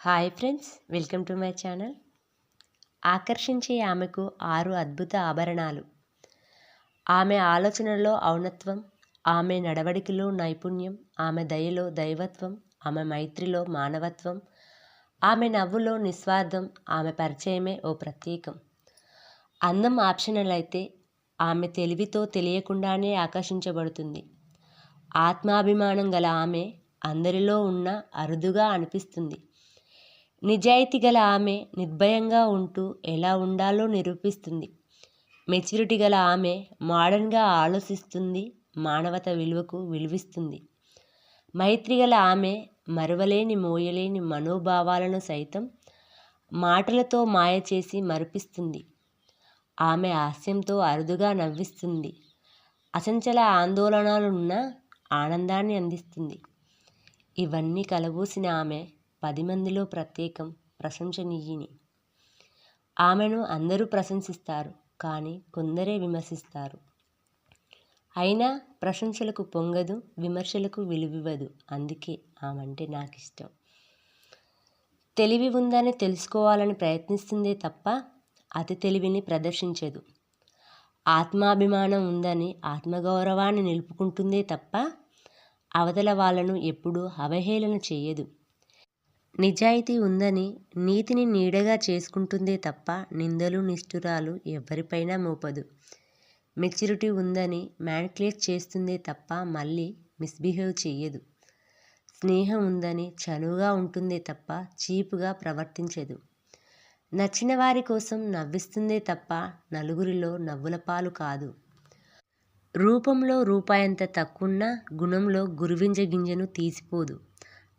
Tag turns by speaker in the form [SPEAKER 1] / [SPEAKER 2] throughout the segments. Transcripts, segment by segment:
[SPEAKER 1] Hi friends welcome to my channel. ఆకర్షించే ఆమెకు ఆరు అద్భుత ఆభరణాలు. ఆమె ఆలోచనలో ఔనత్వం ఆమె నడవడికలో నైపుణ్యం ఆమె దయలో దైవత్వం ఆమె మైత్రిలో మానవత్వం ఆమె నవ్వులో నిస్వార్థం ఆమె పరిచయమే ఓ ప్రత్యేకం. అందం ఆప్షనల్ అయితే ఆమె తెలివితో తెలియకుండానే ఆకర్షించబడుతుంది. ఆత్మాభిమానం గల ఆమె అందరిలో ఉన్న అరుదుగా అనిపిస్తుంది. నిజాయితీ గల ఆమె నిర్భయంగా ఉంటూ ఎలా ఉండాలో నిరూపిస్తుంది. మెచ్యూరిటీ గల ఆమె మోడర్న్గా ఆలోచిస్తుంది మానవత విలువకు విలువిస్తుంది. మైత్రి గల ఆమె మరువలేని మోయలేని మనోభావాలను సైతం మాటలతో మాయ చేసి మరిపిస్తుంది. ఆమె హాస్యంతో అరుదుగా నవ్విస్తుంది. అసంచల ఆందోళనలున్న ఆనందాన్ని అందిస్తుంది. ఇవన్నీ కలబూసిన ఆమె పది మందిలో ప్రత్యేకం ప్రశంసనీయిని. ఆమెను అందరూ ప్రశంసిస్తారు కానీ కొందరే విమర్శిస్తారు. అయినా ప్రశంసలకు పొంగదు విమర్శలకు విలువివ్వదు. అందుకే ఆమంటే నాకు ఇష్టం తెలివి ఉందని తెలుసుకోవాలని ప్రయత్నిస్తుందే తప్ప అతి తెలివిని ప్రదర్శించదు. ఆత్మాభిమానం ఉందని ఆత్మగౌరవాన్ని నిలుపుకుంటుందే తప్ప అవతల వాళ్ళను ఎప్పుడూ అవహేళన చేయదు. నిజాయితీ ఉందని నీతిని నీడగా చేసుకుంటుందే తప్ప నిందలు నిష్ఠురాలు ఎవరిపైనా మోపదు. మెచ్యూరిటీ ఉందని మ్యాన్క్లేట్ చేస్తుందే తప్ప మళ్ళీ మిస్బిహేవ్ చెయ్యదు. స్నేహం ఉందని చనువుగా ఉంటుందే తప్ప చీపుగా ప్రవర్తించదు. నచ్చిన వారి కోసం నవ్విస్తుందే తప్ప నలుగురిలో నవ్వుల పాలు కాదు. రూపంలో రూపాయంత తక్కువున్న గుణంలో గురువింజ గింజను తీసిపోదు.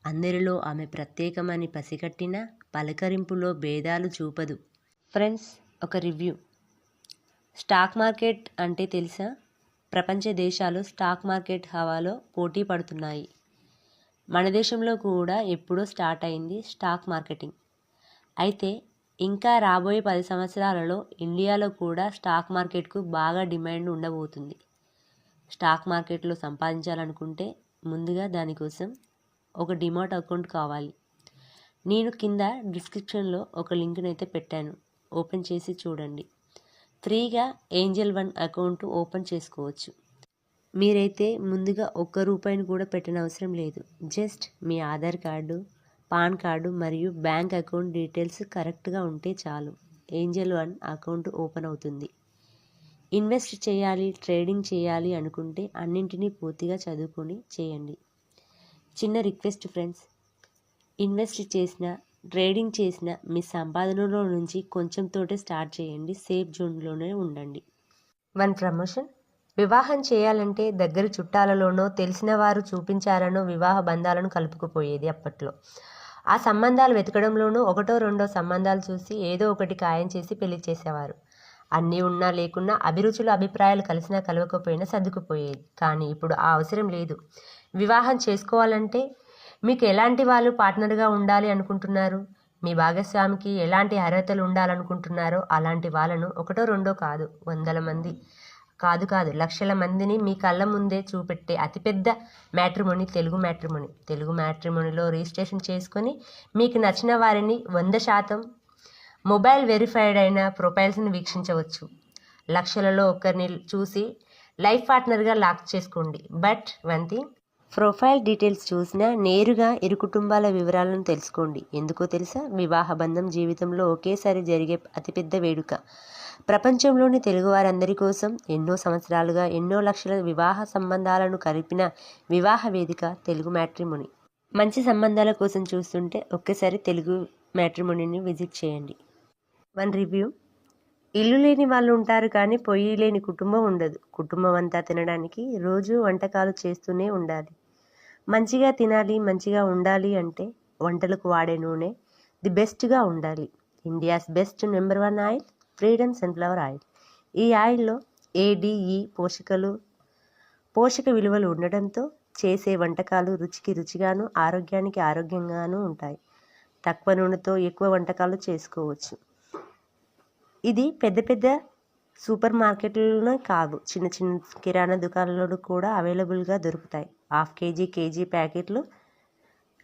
[SPEAKER 1] అందరిలో ఆమె ప్రత్యేకమని పసిగట్టిన పలకరింపులో భేదాలు చూపదు. ఫ్రెండ్స్ ఒక రివ్యూ. స్టాక్ మార్కెట్ అంటే తెలుసా? ప్రపంచ దేశాలు స్టాక్ మార్కెట్ హవాలో పోటీ పడుతున్నాయి. మన దేశంలో కూడా ఎప్పుడో స్టార్ట్ అయింది స్టాక్ మార్కెటింగ్. అయితే ఇంకా రాబోయే పది సంవత్సరాలలో ఇండియాలో కూడా స్టాక్ మార్కెట్కు బాగా డిమాండ్ ఉండబోతుంది. స్టాక్ మార్కెట్లో సంపాదించాలనుకుంటే ముందుగా దానికోసం ఒక డిమాట్ అకౌంట్ కావాలి. నేను కింద డిస్క్రిప్షన్లో ఒక లింక్ని అయితే పెట్టాను. ఓపెన్ చేసి చూడండి. ఫ్రీగా ఏంజల్ వన్ అకౌంట్ ఓపెన్ చేసుకోవచ్చు. మీరైతే ముందుగా ఒక్క రూపాయిని కూడా పెట్టనవసరం లేదు. జస్ట్ మీ ఆధార్ కార్డు పాన్ కార్డు మరియు బ్యాంక్ అకౌంట్ డీటెయిల్స్ కరెక్ట్గా ఉంటే చాలు. ఏంజల్ వన్ అకౌంట్ ఓపెన్ అవుతుంది. ఇన్వెస్ట్ చేయాలి ట్రేడింగ్ చేయాలి అనుకుంటే అన్నింటినీ పూర్తిగా చదువుకొని చేయండి. చిన్న రిక్వెస్ట్ ఫ్రెండ్స్. ఇన్వెస్ట్ చేసిన ట్రేడింగ్ చేసిన మీ సంపాదనలో నుంచి కొంచెంతోటే స్టార్ట్ చేయండి. సేఫ్ జోన్లోనే ఉండండి. One promotion. వివాహం చేయాలంటే దగ్గర చుట్టాలలోనో తెలిసిన వారు చూపించారనో వివాహ బంధాలను కలుపుకుపోయేది అప్పట్లో. ఆ సంబంధాలు వెతకడంలోనూ ఒకటో రెండో సంబంధాలు చూసి ఏదో ఒకటి ఖాయం చేసి పెళ్ళి చేసేవారు. అన్నీ ఉన్నా లేకున్నా అభిరుచుల అభిప్రాయాలు కలిసినా కలవకపోయినా సర్దుకుపోయేది. కానీ ఇప్పుడు ఆ అవసరం లేదు. వివాహం చేసుకోవాలంటే మీకు ఎలాంటి వాళ్ళు పార్ట్నర్గా ఉండాలి అనుకుంటున్నారు? మీ భాగస్వామికి ఎలాంటి అర్హతలు ఉండాలనుకుంటున్నారో అలాంటి వాళ్ళను ఒకటో రెండో కాదు వందల మంది. కాదు కాదు లక్షల మందిని మీ కళ్ళ ముందే చూపెట్టే అతిపెద్ద మ్యాట్రిమోని తెలుగు మ్యాట్రిమోని. తెలుగు మ్యాట్రిమోనిలో రిజిస్ట్రేషన్ చేసుకొని మీకు నచ్చిన వారిని వంద శాతం మొబైల్ వెరిఫైడ్ అయిన ప్రొఫైల్స్ని వీక్షించవచ్చు. లక్షలలో ఒకరిని చూసి లైఫ్ పార్ట్నర్గా లాక్ చేసుకోండి. But one thing profile details చూసినా నేరుగా ఇరు కుటుంబాల వివరాలను తెలుసుకోండి. ఎందుకో తెలుసా? వివాహ బంధం జీవితంలో ఒకేసారి జరిగే అతిపెద్ద వేడుక. ప్రపంచంలోని తెలుగువారందరి కోసం ఎన్నో సంవత్సరాలుగా ఎన్నో లక్షల వివాహ సంబంధాలను కలిపిన వివాహ వేదిక తెలుగు మ్యాట్రిమోని. మంచి సంబంధాల కోసం చూస్తుంటే ఒక్కసారి తెలుగు మ్యాట్రిమోనీని విజిట్ చేయండి. One review. ఇల్లు లేని వాళ్ళు ఉంటారు కానీ పొయ్యి లేని కుటుంబం ఉండదు. కుటుంబం అంతా తినడానికి రోజు వంటకాలు చేస్తూనే ఉండాలి. మంచిగా తినాలి మంచిగా ఉండాలి అంటే వంటలకు వాడే నూనె ది బెస్ట్గా ఉండాలి. India's best number one oil freedom sunflower oil. ఈ ఆయిల్లో ఏడిఈ పోషకలు పోషక విలువలు ఉండడంతో చేసే వంటకాలు రుచికి రుచిగాను ఆరోగ్యానికి ఆరోగ్యంగాను ఉంటాయి. తక్కువ నూనెతో ఎక్కువ వంటకాలు చేసుకోవచ్చు. ఇది పెద్ద పెద్ద సూపర్ మార్కెట్లలోనే కాదు చిన్న చిన్న కిరాణా దుకాణాలలో కూడా అవైలబుల్గా దొరుకుతాయి. హాఫ్ కేజీ కేజీ ప్యాకెట్లు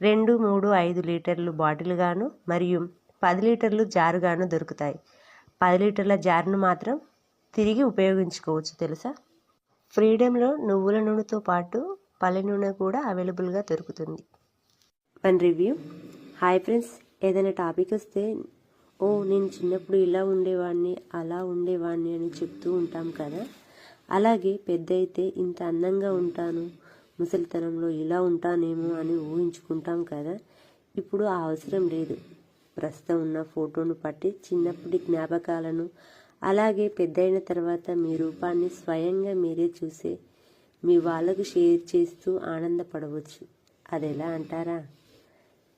[SPEAKER 1] రెండు మూడు ఐదు లీటర్లు బాటిల్గాను మరియు పది లీటర్లు జారుగాను దొరుకుతాయి. పది లీటర్ల జారును మాత్రం తిరిగి ఉపయోగించుకోవచ్చు తెలుసా? ఫ్రీడంలో నువ్వుల నూనెతో పాటు పల్లె నూనె కూడా అవైలబుల్గా దొరుకుతుంది. One review. హాయ్ ఫ్రెండ్స్ ఏదైనా టాపిక్ వస్తే ఓ నేను చిన్నప్పుడు ఇలా ఉండేవాడిని అలా ఉండేవాడిని అని చెప్తూ ఉంటాం కదా? అలాగే పెద్ద అయితే ఇంత అందంగా ఉంటాను ముసలితనంలో ఇలా ఉంటానేమో అని ఊహించుకుంటాం కదా. ఇప్పుడు ఆ అవసరం లేదు. ప్రస్తుతం ఉన్న ఫోటోను పట్టి చిన్నప్పటి జ్ఞాపకాలను అలాగే పెద్దయిన తర్వాత మీ రూపాన్ని స్వయంగా మీరే చూసే మీ వాళ్ళకు షేర్ చేస్తూ ఆనందపడవచ్చు. అది ఎలా అంటారా?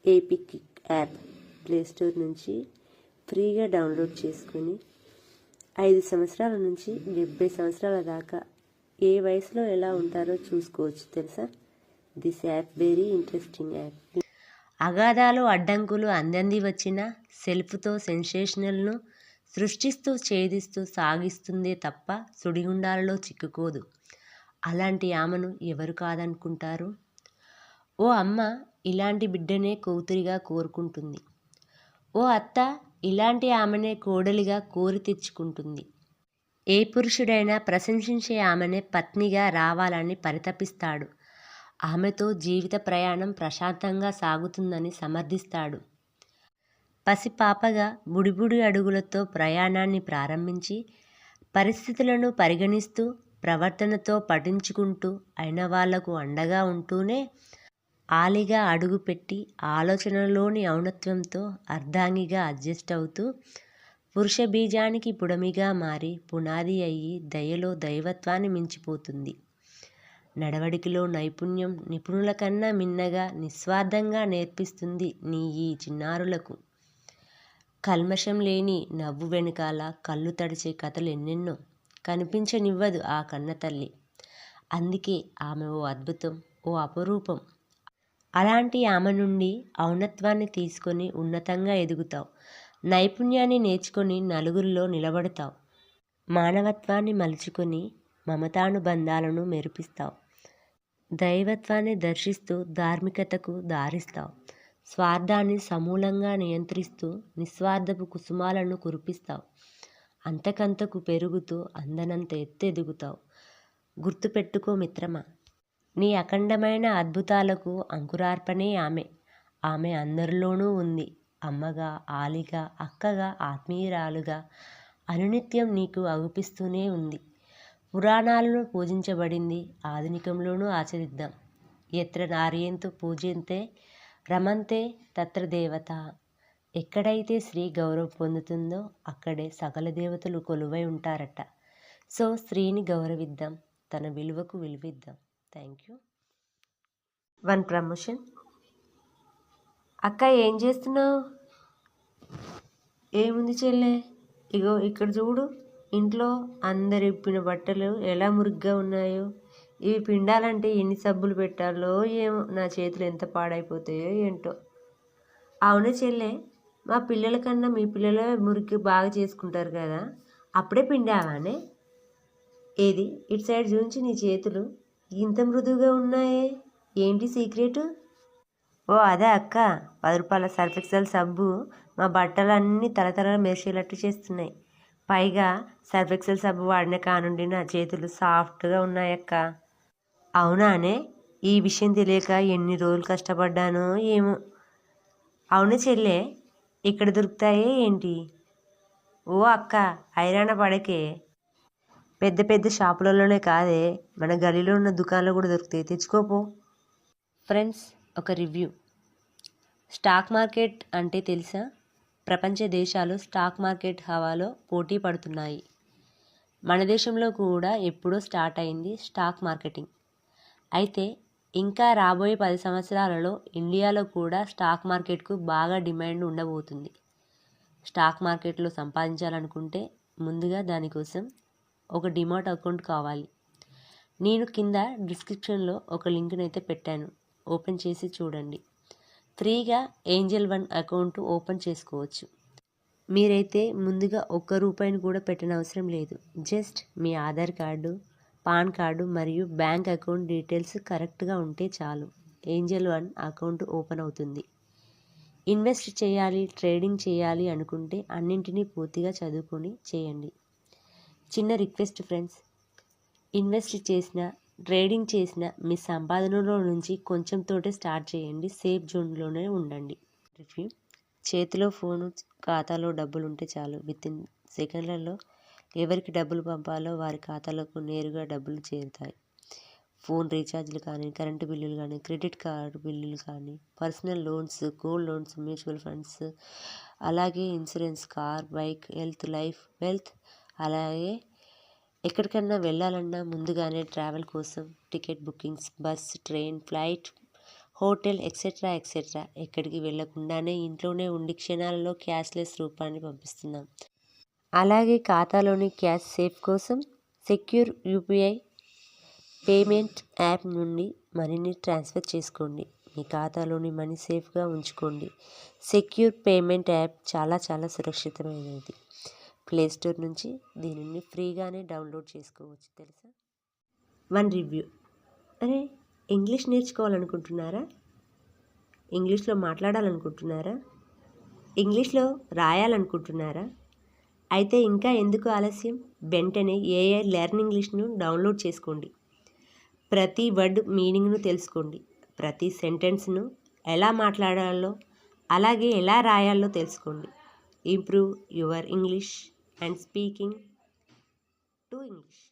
[SPEAKER 1] ఏపిక్ యాప్ ప్లేస్టోర్ నుంచి ఫ్రీగా డౌన్లోడ్ చేసుకుని ఐదు సంవత్సరాల నుంచి డెబ్బై సంవత్సరాల దాకా ఏ వయసులో ఎలా ఉంటారో చూసుకోవచ్చు తెలుసా? This app very interesting app అగాధాలు అడ్డంకులు అందంది వచ్చిన సెల్ఫ్తో సెన్సేషనల్ను సృష్టిస్తూ ఛేదిస్తూ సాగిస్తుందే తప్ప సుడిగుండాలలో చిక్కుకోదు. అలాంటి ఆమెను ఎవరు కాదనుకుంటారు? ఓ అమ్మ ఇలాంటి బిడ్డనే కూతురిగా కోరుకుంటుంది. ఓ అత్త ఇలాంటి ఆమెనే కోడలిగా కోరి తెచ్చుకుంటుంది. ఏ పురుషుడైనా ప్రశంసించే ఆమెనే పత్నిగా రావాలని పరితపిస్తాడు. ఆమెతో జీవిత ప్రయాణం ప్రశాంతంగా సాగుతుందని సమర్థిస్తాడు. పసిపాపగా బుడిబుడి అడుగులతో ప్రయాణాన్ని ప్రారంభించి పరిస్థితులను పరిగణిస్తూ ప్రవర్తనతో పఠించుకుంటూ అయిన వాళ్ళకు అండగా ఉంటూనే ఆలిగా అడుగుపెట్టి ఆలోచనలోని ఔన్నత్యంతో అర్ధాంగిగా అడ్జస్ట్ అవుతూ పురుష బీజానికి పుడమిగా మారి పునాది అయ్యి దయలో దైవత్వాన్ని మించిపోతుంది. నడవడికలో నైపుణ్యం నిపుణుల కన్నా మిన్నగా నిస్వార్థంగా నేర్పిస్తుంది నీ ఈ చిన్నారులకు. కల్మషం లేని నవ్వు వెనకాల కళ్ళు తడిచే కథలు ఎన్నెన్నో కనిపించనివ్వదు ఆ కన్న తల్లి. అందుకే ఆమె ఓ అద్భుతం ఓ అపరూపం. అలాంటి ఆమె నుండి ఔన్నత్వాన్ని తీసుకొని ఉన్నతంగా ఎదుగుతావు. నైపుణ్యాన్ని నేర్చుకొని నలుగురిలో నిలబడతావు. మానవత్వాన్ని మలుచుకొని మమతానుబంధాలను మెరిపిస్తావు. దైవత్వాన్ని దర్శిస్తూ ధార్మికతకు దారిస్తావు. స్వార్థాన్ని సమూలంగా నియంత్రిస్తూ నిస్వార్థపు కుసుమాలను కురిపిస్తావు. అంతకంతకు పెరుగుతూ అందనంత ఎత్తెదుగుతావు. గుర్తుపెట్టుకో మిత్రమా నీ అఖండమైన అద్భుతాలకు అంకురార్పణే ఆమె. ఆమె అందరిలోనూ ఉంది. అమ్మగా ఆలిగా అక్కగా ఆత్మీయురాలుగా అనునిత్యం నీకు అగుపిస్తూనే ఉంది. పురాణాలను పూజించబడింది ఆధునికంలోనూ ఆచరిద్దాం. ఎత్ర నార్యంతు పూజింతే రమంతే తత్ర దేవత. ఎక్కడైతే స్త్రీ గౌరవం పొందుతుందో అక్కడే సకల దేవతలు కొలువై ఉంటారట. సో స్త్రీని గౌరవిద్దాం తన విలువకు విలువిద్దాం. Thank you one promotion. అక్క ఏం చేస్తున్నావు? ఏముంది చెల్లె? ఇగో ఇక్కడ చూడు ఇంట్లో అందరు ఇప్పిన బట్టలు ఎలా మురిగ్గా ఉన్నాయో. ఇవి పిండాలంటే ఎన్ని సబ్బులు పెట్టాలో ఏమో. నా చేతులు ఎంత పాడైపోతాయో ఏంటో. అవును చెల్లె మా పిల్లల కన్నా మీ పిల్లలే మురికి బాగా చేసుకుంటారు కదా. అప్పుడే పిండావానే? ఏది? ఇటు సైడ్ చూంచి నీ చేతులు. ఇంత మృదువుగా ఉన్నాయే. ఏంటి సీక్రెట్? ఓ అదే అక్క. పది రూపాయల సర్ఫెక్సల్ సబ్బు మా బట్టలన్నీ తలతల మెరిసేటట్టు చేస్తున్నాయి. పైగా సర్ఫెక్సల్ సబ్బు వాడిన కానుండి నా చేతులు సాఫ్ట్గా ఉన్నాయక్క. అవునానే ఈ విషయం తెలియక ఎన్ని రోజులు కష్టపడ్డానో ఏమో. అవును చెల్లె ఇక్కడ దొరుకుతాయే ఏంటి? ఓ అక్క ఐరాణ పడకే. పెద్ద పెద్ద షాపులలోనే కాదే మన గలీలో ఉన్న దుకాణాలు కూడా దొరుకుతాయి. తెచ్చుకోపో ఫ్రెండ్స్ ఒక రివ్యూ. స్టాక్ మార్కెట్ అంటే తెలుసా? ప్రపంచ దేశాలు స్టాక్ మార్కెట్ హవాలో పోటీ పడుతున్నాయి. మన దేశంలో కూడా ఎప్పుడో స్టార్ట్ అయింది స్టాక్ మార్కెటింగ్. అయితే ఇంకా రాబోయే పది సంవత్సరాలలో ఇండియాలో కూడా స్టాక్ మార్కెట్కు బాగా డిమాండ్ ఉండబోతుంది. స్టాక్ మార్కెట్లో సంపాదించాలనుకుంటే ముందుగా దానికోసం ఒక డిమాట్ అకౌంట్ కావాలి. నేను కింద డిస్క్రిప్షన్లో ఒక లింక్నైతే అయితే పెట్టాను. ఓపెన్ చేసి చూడండి. ఫ్రీగా ఏంజల్ వన్ అకౌంట్ ఓపెన్ చేసుకోవచ్చు. మీరైతే ముందుగా ఒక్క రూపాయిని కూడా పెట్టిన అవసరం లేదు. జస్ట్ మీ ఆధార్ కార్డు పాన్ కార్డు మరియు బ్యాంక్ అకౌంట్ డీటెయిల్స్ కరెక్ట్గా ఉంటే చాలు. ఏంజల్ వన్ అకౌంట్ ఓపెన్ అవుతుంది. ఇన్వెస్ట్ చేయాలి ట్రేడింగ్ చేయాలి అనుకుంటే అన్నింటినీ పూర్తిగా చదువుకొని చేయండి. చిన్న రిక్వెస్ట్ ఫ్రెండ్స్ ఇన్వెస్ట్ చేసిన ట్రేడింగ్ చేసిన మీ సంపాదనలో నుంచి కొంచెం తోటే స్టార్ట్ చేయండి. సేఫ్ జోన్లోనే ఉండండి. రివ్యూ. చేతిలో ఫోను ఖాతాలో డబ్బులు ఉంటే చాలు. విత్ ఇన్ సెకండ్లలో ఎవరికి డబ్బులు పంపాలో వారి ఖాతాలకు నేరుగా డబ్బులు చేరుతాయి. ఫోన్ రీఛార్జ్లు కానీ కరెంటు బిల్లులు కానీ క్రెడిట్ కార్డు బిల్లులు కానీ personal loans gold loans mutual funds అలాగే insurance car bike health life wealth అలాగే ఎక్కడికన్నా వెళ్ళాలన్నా ముందుగానే ట్రావెల్ కోసం ticket bookings bus train flight hotel etcetera etcetera ఎక్కడికి వెళ్ళకుండానే ఇంట్లోనే ఉండి క్షణాలలో క్యాష్లెస్ రూపాన్ని పంపిస్తున్నాం. అలాగే ఖాతాలోని క్యాష్ సేఫ్ కోసం సెక్యూర్ యూపీఐ పేమెంట్ యాప్ నుండి మనీని ట్రాన్స్ఫర్ చేసుకోండి. మీ ఖాతాలోని మనీ సేఫ్గా ఉంచుకోండి. సెక్యూర్ పేమెంట్ యాప్ చాలా చాలా సురక్షితమైనది. ప్లేస్టోర్ నుంచి దీనిని ఫ్రీగానే డౌన్లోడ్ చేసుకోవచ్చు తెలుసా? One review. అరే ఇంగ్లీష్ నేర్చుకోవాలనుకుంటున్నారా? ఇంగ్లీష్లో మాట్లాడాలనుకుంటున్నారా? ఇంగ్లీష్లో రాయాలనుకుంటున్నారా? అయితే ఇంకా ఎందుకు ఆలస్యం? వెంటనే ఏఐ లెర్న్ ఇంగ్లీష్ను డౌన్లోడ్ చేసుకోండి. ప్రతి వర్డ్ మీనింగ్ను తెలుసుకోండి. ప్రతి సెంటెన్స్ను ఎలా మాట్లాడాలో అలాగే ఎలా రాయాలో తెలుసుకోండి. Improve your English. And speaking to English